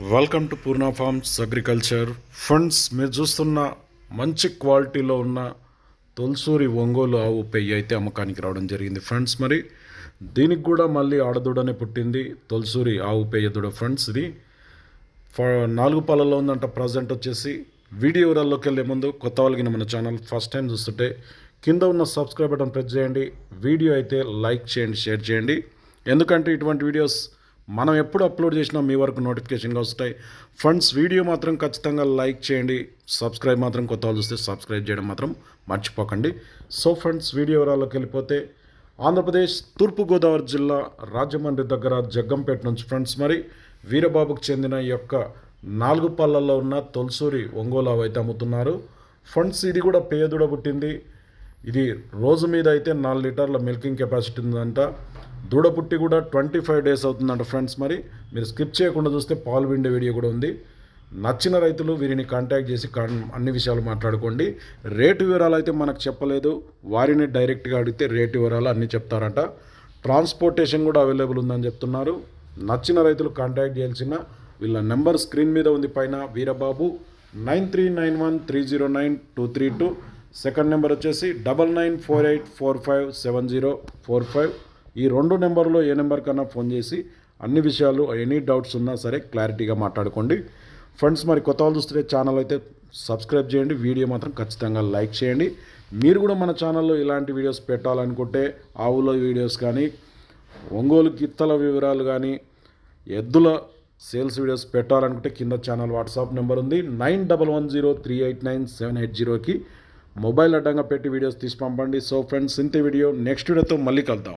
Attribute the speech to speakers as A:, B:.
A: Welcome to Poorna farms agriculture funds మీరు చూస్తున్న మంచి క్వాలిటీలో ఉన్న తొలసూరి ఒంగోలు ఆవు పెయ్యి అయితే అమ్మకానికి రావడం జరిగింది. ఫ్రెండ్స్ మరి దీనికి కూడా మళ్ళీ ఆడదూడనే పుట్టింది తొలసూరి ఆవు పెయ్య దూడ ఫ్రెండ్స్ ఇది ఫ- నాలుగు పాలలో ఉందంట. ప్రజెంట్ వచ్చేసి వీడియో వివరాల్లోకి వెళ్ళే ముందు కొత్త వాళ్ళకి మన ఛానల్ ఫస్ట్ టైం చూస్తుంటే కింద ఉన్న సబ్స్క్రైబ్ బటన్ ప్రెస్ చేయండి. వీడియో అయితే లైక్ చేయండి షేర్ చేయండి. ఎందుకంటే ఇటువంటి వీడియోస్ మనం ఎప్పుడు అప్లోడ్ చేసినా మీ వరకు నోటిఫికేషన్గా వస్తాయి. ఫ్రెండ్స్ వీడియో మాత్రం ఖచ్చితంగా లైక్ చేయండి. సబ్స్క్రైబ్ మాత్రం కొత్త వాళ్ళు చూస్తే సబ్స్క్రైబ్ చేయడం మాత్రం మర్చిపోకండి. సో ఫ్రెండ్స్ వీడియో వివరాల్లోకి వెళ్ళిపోతే ఆంధ్రప్రదేశ్ తూర్పుగోదావరి జిల్లా రాజమండ్రి దగ్గర జగ్గంపేట నుంచి ఫ్రెండ్స్ మరి వీరబాబుకు చెందిన ఈ యొక్క నాలుగు పళ్ళల్లో ఉన్న తొలసూరి ఒంగోలు అయితే అమ్ముతున్నారు. ఫ్రెండ్స్ ఇది కూడా పేదూడ పుట్టింది. ఇది రోజు మీద అయితే నాలుగు లీటర్ల మిల్కింగ్ కెపాసిటీ ఉందంట. దూడపుట్టి కూడా ట్వంటీ ఫైవ్ డేస్ అవుతుందంట ఫ్రెండ్స్ మరి. మీరు స్కిప్ చేయకుండా చూస్తే పాలు విండే వీడియో కూడా ఉంది. నచ్చిన రైతులు వీరిని కాంటాక్ట్ చేసి అన్ని విషయాలు మాట్లాడుకోండి. రేటు వివరాలు అయితే మనకు చెప్పలేదు. వారిని డైరెక్ట్గా అడిగితే రేటు వివరాలు అన్నీ చెప్తారంట. ట్రాన్స్పోర్టేషన్ కూడా అవైలబుల్ ఉందని చెప్తున్నారు. నచ్చిన రైతులు కాంటాక్ట్ చేయాల్సిన వీళ్ళ నెంబర్ స్క్రీన్ మీద ఉంది పైన. Veerababu nine three nine one three zero nine two three two. Second number వచ్చేసి double nine four eight four five seven zero four five. ఈ రెండు నెంబర్లో ఏ నెంబర్ కన్నా ఫోన్ చేసి అన్ని విషయాలు ఎనీ డౌట్స్ ఉన్నా సరే క్లారిటీగా మాట్లాడుకోండి. ఫ్రెండ్స్ మరి కొత్త వాళ్ళు చూస్తే ఛానల్ అయితే సబ్స్క్రైబ్ చేయండి. వీడియో మాత్రం ఖచ్చితంగా లైక్ చేయండి. మీరు కూడా మన ఛానల్లో ఇలాంటి వీడియోస్ పెట్టాలనుకుంటే ఆవుల వీడియోస్ కానీ ఒంగోలు గిత్తల వివరాలు కానీ ఎద్దుల సేల్స్ వీడియోస్ పెట్టాలనుకుంటే కింద ఛానల్ వాట్సాప్ నెంబర్ ఉంది. Nine double one zero three eight nine seven eight జీరోకి మొబైల్ అడ్డంగా పెట్టి వీడియోస్ తీసి పంపండి. సో ఫ్రెండ్స్ ఇంత వీడియో నెక్స్ట్ వీడియోతో మళ్ళీ కలుద్దాం.